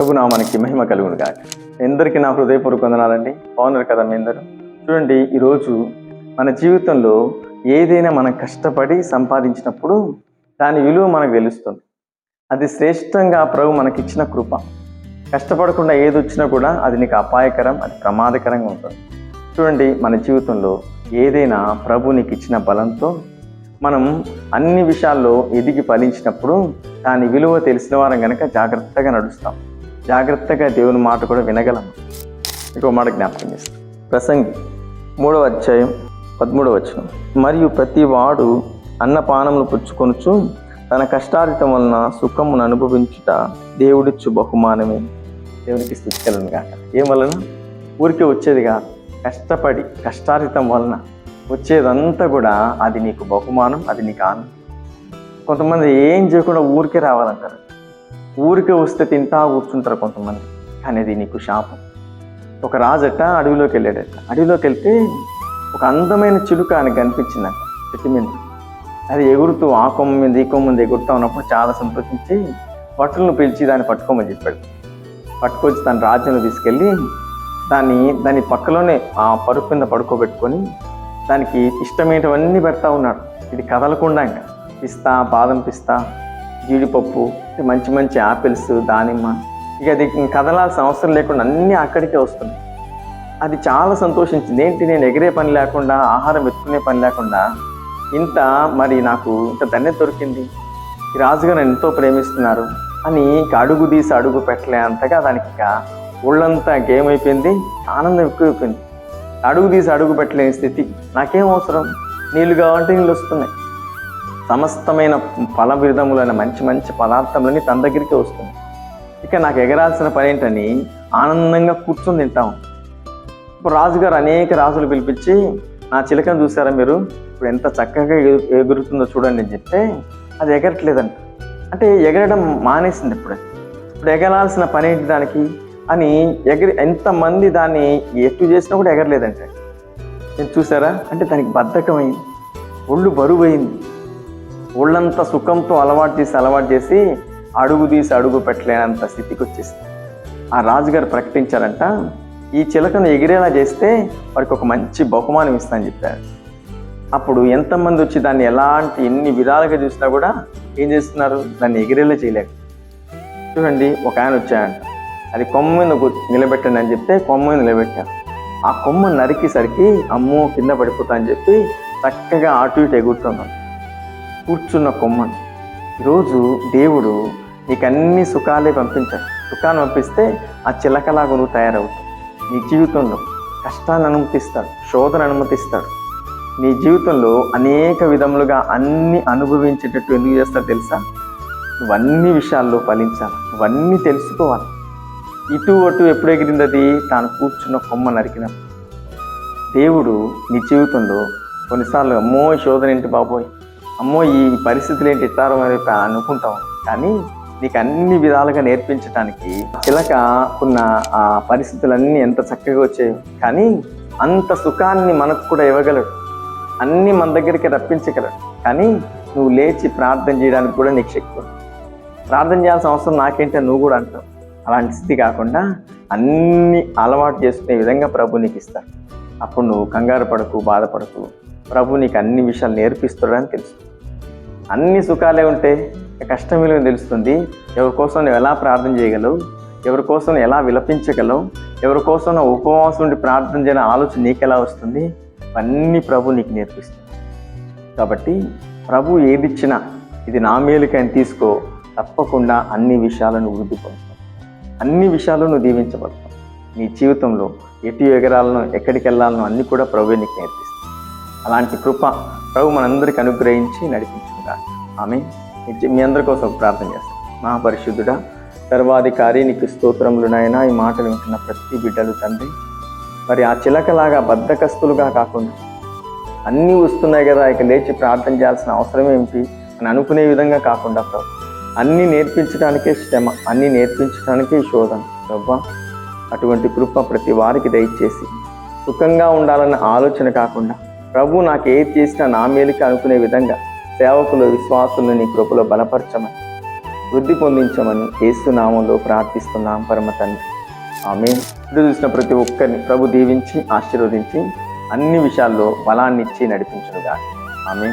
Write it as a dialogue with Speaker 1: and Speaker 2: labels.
Speaker 1: ప్రభు మనకి మహిమ కలుగును కాక ఎందరికీ నా హృదయపూర్వక వందనాలండి. బాగున్నారు కదా మీ అందరూ? చూడండి ఈరోజు మన జీవితంలో ఏదైనా మనం కష్టపడి సంపాదించినప్పుడు దాని విలువ మనకు తెలుస్తుంది. అది శ్రేష్టంగా ప్రభు మనకిచ్చిన కృప. కష్టపడకుండా ఏది వచ్చినా కూడా అది నీకు అపాయకరం అది ప్రమాదకరంగా ఉంటుంది. చూడండి మన జీవితంలో ఏదైనా ప్రభు నీకు ఇచ్చిన బలంతో మనం అన్ని విషయాల్లో ఎదిగి ఫలించినప్పుడు దాని విలువ తెలిసిన వారం కనుక జాగ్రత్తగా నడుస్తాం. జాగ్రత్తగా దేవుని మాట కూడా వినగలము ఇంకో మాట జ్ఞాపకం చేస్తాం. ప్రసంగి మూడవ అధ్యాయం పదమూడవ వచనం. మరియు ప్రతి వాడు అన్నపానములు పుచ్చుకొనుచు తన కష్టార్జితం వలన సుఖమును అనుభవించుట దేవుడిచ్చు బహుమానమే. దేవునికి స్థుతికలను కాక ఏం వలన? ఊరికే వచ్చేది కాదు. కష్టపడి కష్టార్జితం వలన వచ్చేదంతా కూడా అది నీకు బహుమానం అది నీకు ఆనందం. కొంతమంది ఏం చేయకుండా ఊరికే రావాలంటారు. ఊరికే వస్తే తింటా కూర్చుంటారు కొంతమంది. కానీ అది నీకు శాపం. ఒక రాజట అడవిలోకి వెళ్ళాడట. అడవిలోకి వెళ్తే ఒక అందమైన చిలుక ఆయనకు కనిపించిందట. చెట్టు మీద. అది ఎగురుతూ ఆ కొమ్మ మీద ఈ కొమ్మ మీద ఎగురుతూ ఉన్నప్పుడు చాలా సంతోషించి భటులను పిలిచి దాన్ని పట్టుకోమని చెప్పాడు. పట్టుకొచ్చి తన రాజ్యంలో తీసుకెళ్ళి దాన్ని దాని పక్కలోనే ఆ పరుపు కింద పడుకోబెట్టుకొని దానికి ఇష్టమైనవన్నీ పెడతా ఉన్నాడు. ఇది కదలకుండా ఇంకా. పిస్తా బాదం పిస్తా జీడిపప్పు మంచి మంచి యాపిల్స్ దానిమ్మ. ఇక అది ఇంక కదలాల్సిన అవసరం లేకుండా అన్నీ అక్కడికే వస్తున్నాయి. అది చాలా సంతోషించింది. ఏంటి నేను ఎగిరే పని లేకుండా ఆహారం వెతుకునే పని లేకుండా ఇంత మరి నాకు ఇంత ధన్యత దొరికింది. ఈ రాజుగారు నన్ను ఎంతో ప్రేమిస్తున్నారు అని ఇక అడుగు తీసి అడుగు పెట్టలే అంతగా దానికి ఇక ఒళ్ళంతా ఏమైపోయింది ఆనందం ఎక్కువైపోయింది. అడుగు తీసి అడుగు పెట్టలేని స్థితి. నాకేం అవసరం? నీళ్ళు కావాలంటే నీళ్ళు వస్తున్నాయి. సమస్తమైన ఫల విధములైన మంచి మంచి పదార్థములని తన దగ్గరికి వస్తుంది. ఇక నాకు ఎగరాల్సిన పని ఏంటని ఆనందంగా కూర్చొని తింటాం ఇప్పుడు రాజుగారు అనేక రాజులు పిలిపించి నా చిలకను చూసారా మీరు? ఇప్పుడు ఎంత చక్కగా ఎగు- ఎగురుతుందో చూడండి అని చెప్తే అది ఎగరట్లేదంట. అంటే ఎగరడం మానేసింది ఇప్పుడు. ఇప్పుడు ఎగరాల్సిన పని ఏంటి దానికి? అని ఎగరి ఎంతమంది దాన్ని ఎటు చేసినా కూడా ఎగరలేదంటే. నేను చూసారా అంటే దానికి బద్ధకమైంది. ఒళ్ళు బరువు అయింది ఒళ్ళంతా సుఖంతో అలవాటు చేసి అలవాటు చేసి అడుగు తీసి అడుగు పెట్టలేనంత స్థితికి వచ్చేసింది. ఆ రాజుగారు ప్రకటించారంట ఈ చిలకను ఎగిరేలా చేస్తే వారికి ఒక మంచి బహుమానం ఇస్తానని చెప్పారు. అప్పుడు ఎంతమంది వచ్చి దాన్ని ఎలాంటి ఎన్ని విధాలుగా చూసినా కూడా ఏం చేస్తున్నారు? దాన్ని ఎగిరేలా చేయలేక. చూడండి ఒక ఆయన వచ్చాయంట అది కొమ్మను నిలబెట్టండి అని చెప్తే కొమ్మను నిలబెట్టారు. ఆ కొమ్మ నరికేసరికి అమ్మో కింద పడిపోతా అని చెప్పి చక్కగా అటు ఇటు ఎగురుతున్నాం కూర్చున్న కొమ్మను ఈరోజు దేవుడు నీకు అన్ని సుఖాలే పంపించాడు. సుఖాన్ని పంపిస్తే ఆ చిలకలాగా నువ్వు తయారవుతావు. నీ జీవితంలో కష్టాన్ని అనుమతిస్తాడు శోధన అనుమతిస్తాడు. నీ జీవితంలో అనేక విధములుగా అన్ని అనుభవించేటట్టు ఎందుకు చేస్తాడు తెలుసా? నువ్వన్ని విషయాల్లో ఫలించాలి. నువ్వన్నీ తెలుసుకోవాలి. ఇటు అటు ఎప్పుడు ఎగిరింది అది తాను కూర్చున్న కొమ్మ నరికినప్పుడు. దేవుడు నీ జీవితంలో కొన్నిసార్లు అమ్మో శోధన ఏంటి బాబోయ్? అమ్మో ఈ పరిస్థితులు ఏంటి ఇట్టారో అని అనుకుంటాం. కానీ నీకు అన్ని విధాలుగా నేర్పించడానికి చిలక ఉన్న ఆ పరిస్థితులన్నీ ఎంత చక్కగా వచ్చాయి. కానీ అంత సుఖాన్ని మనకు కూడా ఇవ్వగలడు. అన్నీ మన దగ్గరికి రప్పించగలడు. కానీ నువ్వు లేచి ప్రార్థన చేయడానికి కూడా నీకు శక్తి ఉంది. ప్రార్థన చేయాల్సిన అవసరం నాకేంటో నువ్వు కూడా అంటావు. అలాంటి స్థితి కాకుండా అన్ని అలవాటు చేసుకునే విధంగా ప్రభు నీకు ఇస్తాడు అప్పుడు నువ్వు కంగారు పడకు బాధపడకు. ప్రభు నీకు అన్ని విషయాలు నేర్పిస్తాడని తెలుసు. అన్ని సుఖాలే ఉంటే కష్టం విలువ తెలుస్తుంది. ఎవరి కోసం నువ్వు ఎలా ప్రార్థన చేయగలవు? ఎవరి కోసం ఎలా విలపించగలవు? ఎవరి కోసం నువ్వు ఉపవాసం ఉండి ప్రార్థన చేయని ఆలోచన నీకు ఎలా వస్తుంది? అన్నీ ప్రభు నీకు నేర్పిస్తుంది కాబట్టి ప్రభు ఏది ఇచ్చినా ఇది నా మేలుకని తీసుకో. తప్పకుండా అన్ని విషయాలను వృద్ధి పొందుతావు అన్ని విషయాలు నువ్వు దీవించబడతావు. నీ జీవితంలో ఎటు ఎగరాలను ఎక్కడికి వెళ్ళాలనో అన్నీ కూడా ప్రభు నీకు నేర్పిస్తుంది అలాంటి కృప ప్రభు మనందరికీ అనుగ్రహించి నడిపించుకుంటా ఆమె మీ అందరి కోసం ప్రార్థన చేస్తాను మహాపరిశుద్ధుడా సర్వాధికారి నీకు స్తోత్రములు ఈ మాటలు వింటున్న ప్రతి బిడ్డలు తండ్రి మరి ఆ చిలకలాగా బద్ధకస్తులుగా కాకుండా అన్నీ వస్తున్నాయి కదా ఇక లేచి ప్రార్థన చేయాల్సిన అవసరం ఏమిటి అని అనుకునే విధంగా కాకుండా ప్రభు అన్నీ నేర్పించడానికే శ్రమ అన్నీ నేర్పించడానికే శోధన. ప్రభా అటువంటి కృప ప్రతి వారికి దయచేసి సుఖంగా ఉండాలన్న ఆలోచన కాకుండా ప్రభు నాకు ఏది చేసినా నా మేలుకి అనుకునే విధంగా సేవకులు విశ్వాసులను నీ కృపలో బలపరచమని వృద్ధి పొందించమని ఏసునామంలో ప్రార్థిస్తున్నాం పరమ తండ్రి. ఆమె ఇప్పుడు చూసిన ప్రతి ఒక్కరిని ప్రభు దీవించి ఆశీర్వదించి అన్ని విషయాల్లో బలాన్ని ఇచ్చి నడిపించునుగా ఆమె